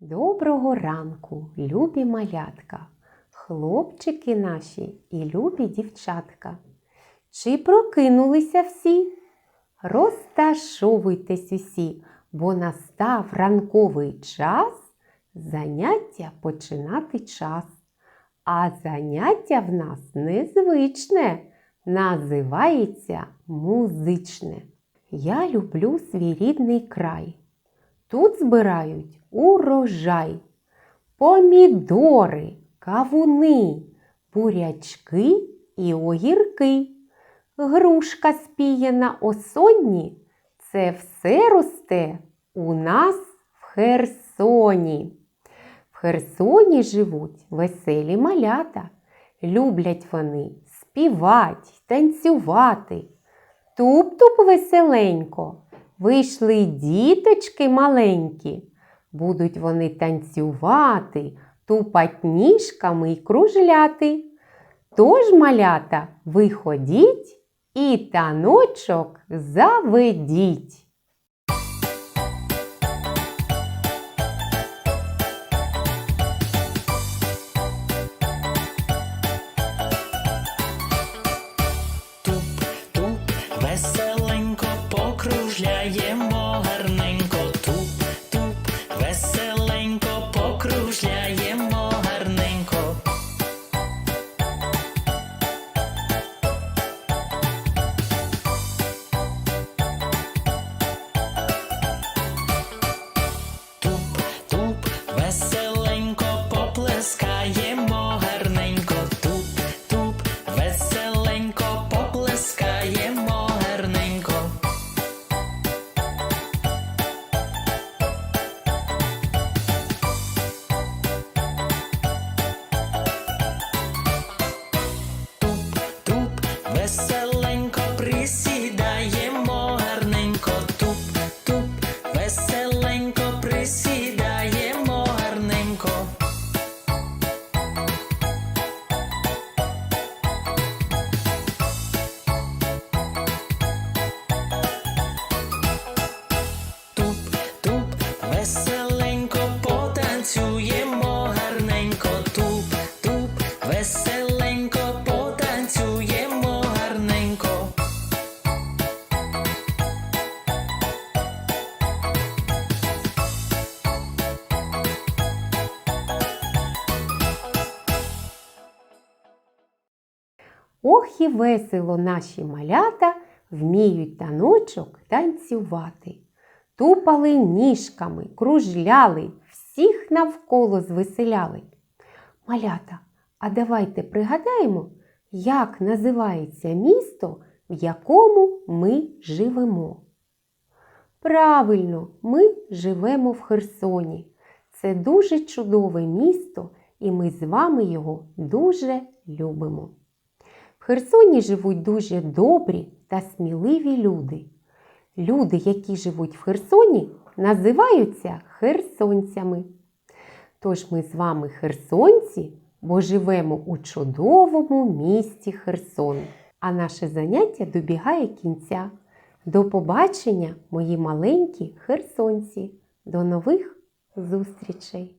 Доброго ранку, любі малятка, хлопчики наші і любі дівчатка. Чи прокинулися всі? Розташовуйтесь усі, бо настав ранковий час заняття починати час. А заняття в нас незвичне, називається музичне. Я люблю свій рідний край. Тут збирають урожай, помідори, кавуни, бурячки і огірки. Грушка спіяна осонні – це все росте у нас в Херсоні. В Херсоні живуть веселі малята. Люблять вони співать, танцювати. Туп-туп веселенько. Вийшли діточки маленькі. Будуть вони танцювати, тупать ніжками й кружляти. Тож, малята, виходіть і таночок заведіть. Веселенько потанцюємо гарненько. Туп-туп, веселенько потанцюємо гарненько. Ох і весело наші малята вміють таночок танцювати. Тупали ніжками, кружляли, всіх навколо звеселяли. Малята, а давайте пригадаємо, як називається місто, в якому ми живемо. Правильно, ми живемо в Херсоні. Це дуже чудове місто, і ми з вами його дуже любимо. В Херсоні живуть дуже добрі та сміливі люди. Люди, які живуть в Херсоні, називаються херсонцями. Тож ми з вами херсонці, бо живемо у чудовому місті Херсон. А наше заняття добігає кінця. До побачення, мої маленькі херсонці. До нових зустрічей!